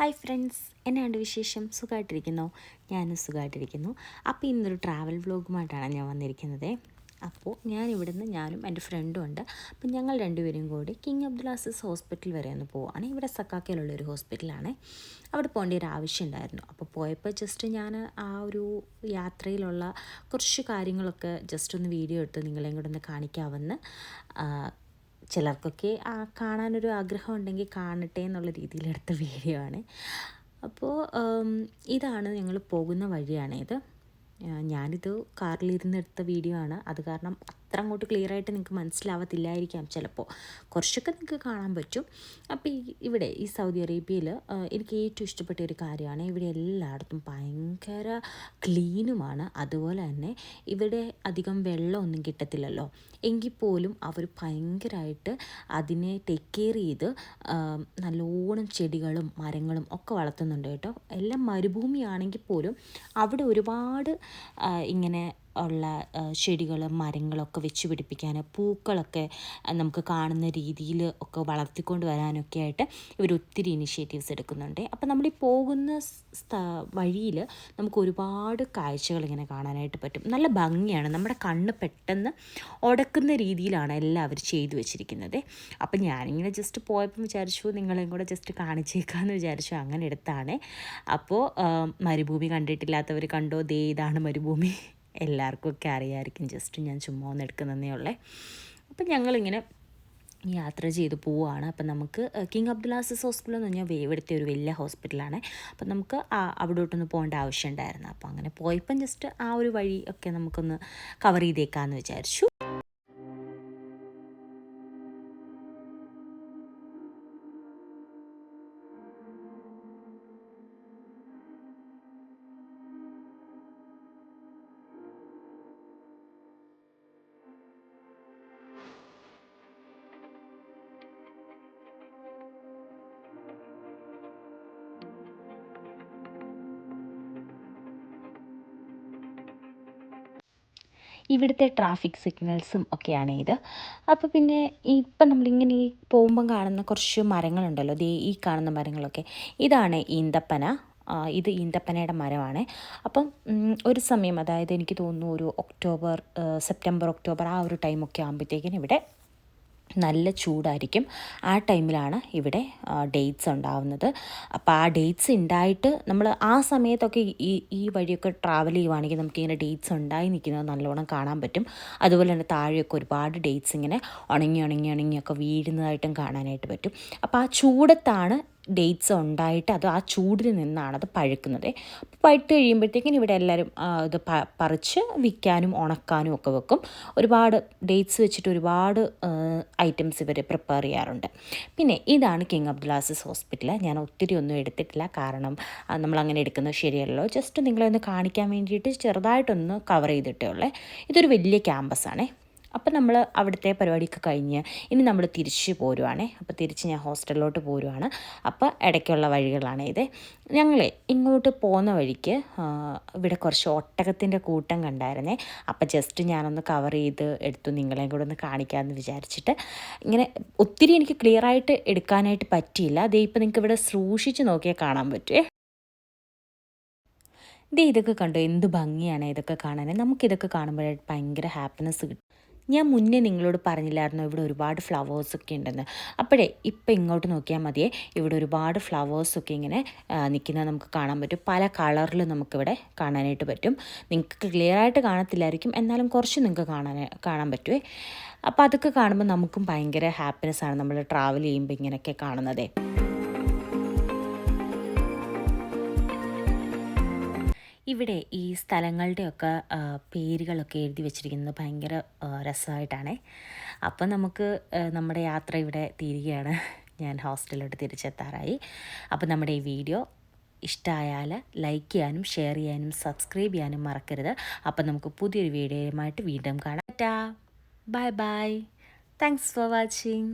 Hi friends എന്നാണ്ട് വിശേഷം? സുഖമായിട്ടിരിക്കുന്നു ഞാനും സുഖമായിട്ടിരിക്കുന്നു അപ്പോൾ ഇന്നൊരു ട്രാവൽ വ്ലോഗുമായിട്ടാണ് ഞാൻ വന്നിരിക്കുന്നത്. അപ്പോൾ ഞാൻ ഇവിടുന്ന് ഞാനും എന്റെ ഫ്രണ്ടും ഉണ്ട്. അപ്പം ഞങ്ങൾ രണ്ടുപേരും കൂടി കിങ് അബ്ദുലാസിസ് ഹോസ്പിറ്റൽ വരെ ഒന്ന് പോവാണ്. ഇവിടെ സക്കാക്കയിലുള്ള ഒരു ഹോസ്പിറ്റലാണ്. അവിടെ പോകേണ്ട ഒരു ആവശ്യം ഉണ്ടായിരുന്നു അപ്പോൾ പോയപ്പോൾ ജസ്റ്റ് ഞാൻ ആ ഒരു യാത്രയിലുള്ള കുറച്ച് കാര്യങ്ങളൊക്കെ ജസ്റ്റ് ഒന്ന് വീഡിയോ എടുത്ത് നിങ്ങളെയും കൂടെ ഒന്ന് കാണിക്കാമെന്ന് ചിലർക്കൊക്കെ ആ കാണാനൊരു ആഗ്രഹം ഉണ്ടെങ്കിൽ കാണട്ടെ എന്നുള്ള രീതിയിലെടുത്ത വീഡിയോ ആണ്. അപ്പോൾ ഇതാണ് ഞങ്ങൾ പോകുന്ന വഴിയാണിത്. ഞാനിത് കാറിലിരുന്ന് എടുത്ത വീഡിയോ ആണ്. അത് കാരണം അത്ര അങ്ങോട്ട് ക്ലിയർ ആയിട്ട് നിങ്ങൾക്ക് മനസ്സിലാവത്തില്ലായിരിക്കാം ചിലപ്പോൾ കുറച്ചൊക്കെ നിങ്ങൾക്ക് കാണാൻ പറ്റും. അപ്പോൾ ഇവിടെ ഈ സൗദി അറേബ്യയിൽ എനിക്ക് ഏറ്റവും ഇഷ്ടപ്പെട്ട ഒരു കാര്യമാണ്. ഇവിടെ എല്ലായിടത്തും ഭയങ്കര ക്ലീനുമാണ്. അതുപോലെ തന്നെ ഇവിടെ അധികം വെള്ളമൊന്നും കിട്ടത്തില്ലല്ലോ. എങ്കിൽ പോലും അവർ ഭയങ്കരമായിട്ട് അതിനെ ടേക്ക് കെയർ ചെയ്ത് നല്ലോണം ചെടികളും മരങ്ങളും ഒക്കെ വളർത്തുന്നുണ്ട് കേട്ടോ. എല്ലാം മരുഭൂമിയാണെങ്കിൽ പോലും അവിടെ ഒരുപാട് ഇങ്ങനെ ഉള്ള ചെടികളും മരങ്ങളൊക്കെ വെച്ച് പിടിപ്പിക്കാൻ പൂക്കളൊക്കെ നമുക്ക് കാണുന്ന രീതിയിൽ ഒക്കെ വളർത്തിക്കൊണ്ട് വരാനൊക്കെ ആയിട്ട് ഇവർ ഒത്തിരി ഇനിഷ്യേറ്റീവ്സ് എടുക്കുന്നുണ്ട്. അപ്പം നമ്മൾ ഈ പോകുന്ന വഴിയിൽ നമുക്ക് ഒരുപാട് കാഴ്ചകൾ ഇങ്ങനെ കാണാനായിട്ട് പറ്റും. നല്ല ഭംഗിയാണ്. നമ്മുടെ കണ്ണ് പെട്ടെന്ന് ഉടക്കുന്ന രീതിയിലാണ് എല്ലാവരും ചെയ്തു വെച്ചിരിക്കുന്നത്. അപ്പം ഞാനിങ്ങനെ ജസ്റ്റ് പോയപ്പോൾ വിചാരിച്ചു നിങ്ങളെയും കൂടെ ജസ്റ്റ് കാണിച്ചേക്കാമെന്ന് വിചാരിച്ചു അങ്ങനെ എടുത്താണ്. അപ്പോൾ മരുഭൂമി കണ്ടിട്ടില്ലാത്തവർ കണ്ടോ? ദേ ഇതാണ് മരുഭൂമി. എല്ലാവർക്കും ഒക്കെ അറിയാമായിരിക്കും ജസ്റ്റ് ഞാൻ ചുമ്മാ ഒന്ന് എടുക്കുന്നതേ ഉള്ളേ. അപ്പം ഞങ്ങളിങ്ങനെ യാത്ര ചെയ്ത് പോവുകയാണ് അപ്പം നമുക്ക് കിങ് അബ്ദുലാസിസ് ഹോസ്പിറ്റൽ എന്ന് പറഞ്ഞാൽ വേവെടുത്ത ഒരു വലിയ ഹോസ്പിറ്റലാണ് അപ്പം നമുക്ക് അവിടോട്ടൊന്ന് പോകേണ്ട ആവശ്യമുണ്ടായിരുന്നു അപ്പോൾ അങ്ങനെ പോയപ്പം ജസ്റ്റ് ആ ഒരു വഴി ഒക്കെ നമുക്കൊന്ന് കവർ ചെയ്തേക്കാമെന്ന് വിചാരിച്ചു. ഇവിടുത്തെ ട്രാഫിക് സിഗ്നൽസും ഒക്കെയാണ് ഇത്. അപ്പോൾ പിന്നെ ഇപ്പം നമ്മളിങ്ങനെ ഈ പോകുമ്പം കാണുന്ന കുറച്ച് മരങ്ങളുണ്ടല്ലോ. ദേ ഈ കാണുന്ന മരങ്ങളൊക്കെ. ഇതാണ് ഈന്തപ്പന. ഇത് ഈന്തപ്പനയുടെ മരമാണ്. അപ്പം ഒരു സമയം അതായത് എനിക്ക് തോന്നുന്നു ഒരു ഒക്ടോബർ സെപ്റ്റംബർ ഒക്ടോബർ ആ ഒരു ടൈമൊക്കെ ആകുമ്പോഴത്തേക്കിനും ഇവിടെ നല്ല ചൂടായിരിക്കും. ആ ടൈമിലാണ് ഇവിടെ ഡേറ്റ്സ് ഉണ്ടാവുന്നത്. അപ്പോൾ ആ ഡേറ്റ്സ് ഉണ്ടായിട്ട് നമ്മൾ ആ സമയത്തൊക്കെ ഈ ഈ വഴിയൊക്കെ ട്രാവൽ ചെയ്യുവാണെങ്കിൽ നമുക്കിങ്ങനെ ഡേറ്റ്സ് ഉണ്ടായി നിൽക്കുന്നത് നല്ലോണം കാണാൻ പറ്റും. അതുപോലെ തന്നെ താഴെയൊക്കെ ഒരുപാട് ഡേറ്റ്സ് ഇങ്ങനെ ഉണങ്ങി ഉണങ്ങി ഉണങ്ങിയൊക്കെ വീഴുന്നതായിട്ടും കാണാനായിട്ട് പറ്റും. അപ്പോൾ ആ ചൂടത്താണ് ഡേറ്റ്സ് ഉണ്ടായിട്ട് അത് ആ ചൂടിൽ നിന്നാണ് അത് പഴുക്കുന്നത്. പഴുത്ത് കഴിയുമ്പോഴത്തേക്കും ഇവിടെ എല്ലാവരും ഇത് പറിച്ച് വിൽക്കാനും ഉണക്കാനും ഒക്കെ വെക്കും. ഒരുപാട് ഡേറ്റ്സ് വെച്ചിട്ട് ഒരുപാട് ഐറ്റംസ് ഇവർ പ്രിപ്പയർ ചെയ്യാറുണ്ട്. പിന്നെ ഇതാണ് കിങ് അബ്ദുലാസിസ് ഹോസ്പിറ്റൽ ഞാൻ ഒത്തിരി ഒന്നും എടുത്തിട്ടില്ല. കാരണം നമ്മളങ്ങനെ എടുക്കുന്നത് ശരിയല്ലോ ജസ്റ്റ് നിങ്ങളെ ഒന്ന് കാണിക്കാൻ വേണ്ടിയിട്ട് ചെറുതായിട്ടൊന്ന് കവർ ചെയ്തിട്ടേ ഉള്ളേ. ഇതൊരു വലിയ ക്യാമ്പസാണേ അപ്പം നമ്മൾ അവിടുത്തെ പരിപാടിയൊക്കെ കഴിഞ്ഞ് ഇനി നമ്മൾ തിരിച്ച് പോരുവാണേ. അപ്പോൾ തിരിച്ച് ഞാൻ ഹോസ്റ്റലിലോട്ട് പോരുവാണ്. അപ്പോൾ ഇടയ്ക്കുള്ള വഴികളാണ് ഇത്. ഞങ്ങളെ ഇങ്ങോട്ട് പോകുന്ന വഴിക്ക് ഇവിടെ കുറച്ച് ഒട്ടകത്തിന്റെ കൂട്ടം കണ്ടായിരുന്നേ. അപ്പോൾ ജസ്റ്റ് ഞാനൊന്ന് കവർ ചെയ്ത് എടുത്തു നിങ്ങളെയും കൂടെ ഒന്ന് കാണിക്കാമെന്ന് വിചാരിച്ചിട്ട്. ഇങ്ങനെ ഒത്തിരി എനിക്ക് ക്ലിയർ ആയിട്ട് എടുക്കാനായിട്ട് പറ്റിയില്ല. അതേ ഇപ്പം നിങ്ങൾക്ക് ഇവിടെ സൂക്ഷിച്ച് നോക്കിയാൽ കാണാൻ പറ്റുമേ ദേ ഇതൊക്കെ കണ്ടോ? എന്ത് ഭംഗിയാണ് ഇതൊക്കെ കാണാൻ. നമുക്കിതൊക്കെ കാണുമ്പോഴായിട്ട് ഭയങ്കര ഹാപ്പിനെസ് കിട്ടും. ഞാൻ മുന്നേ നിങ്ങളോട് പറഞ്ഞില്ലായിരുന്നു ഇവിടെ ഒരുപാട് ഫ്ലവേഴ്സൊക്കെ ഉണ്ടെന്ന്? അപ്പോഴേ ഇപ്പം ഇങ്ങോട്ട് നോക്കിയാൽ മതിയേ. ഇവിടെ ഒരുപാട് ഫ്ലവേഴ്സൊക്കെ ഇങ്ങനെ നിൽക്കുന്നത് നമുക്ക് കാണാൻ പറ്റും. പല കളറിൽ നമുക്കിവിടെ കാണാനായിട്ട് പറ്റും. നിങ്ങൾക്ക് ക്ലിയർ ആയിട്ട് കാണത്തില്ലായിരിക്കും. എന്നാലും കുറച്ച് നിങ്ങൾക്ക് കാണാൻ കാണാൻ പറ്റുമേ അപ്പോൾ അതൊക്കെ കാണുമ്പോൾ നമുക്കും ഭയങ്കര ഹാപ്പിനെസ്സാണ് നമ്മൾ ട്രാവൽ ചെയ്യുമ്പോൾ ഇങ്ങനെയൊക്കെ കാണുന്നതേ. ഇവിടെ ഈ സ്ഥലങ്ങളുടെയൊക്കെ പേരുകളൊക്കെ എഴുതി വെച്ചിരിക്കുന്നത് ഭയങ്കര രസമായിട്ടാണേ. അപ്പം നമുക്ക് നമ്മുടെ യാത്ര ഇവിടെ തീരുകയാണ്. ഞാൻ ഹോസ്റ്റലിലോട്ട് തിരിച്ചെത്താറായി. അപ്പോൾ നമ്മുടെ ഈ വീഡിയോ ഇഷ്ടമായാൽ ലൈക്ക് ചെയ്യാനും ഷെയർ ചെയ്യാനും സബ്സ്ക്രൈബ് ചെയ്യാനും മറക്കരുത്. അപ്പം നമുക്ക് പുതിയൊരു വീഡിയോയുമായിട്ട് വീണ്ടും കാണാം. Bye bye. Thanks for watching.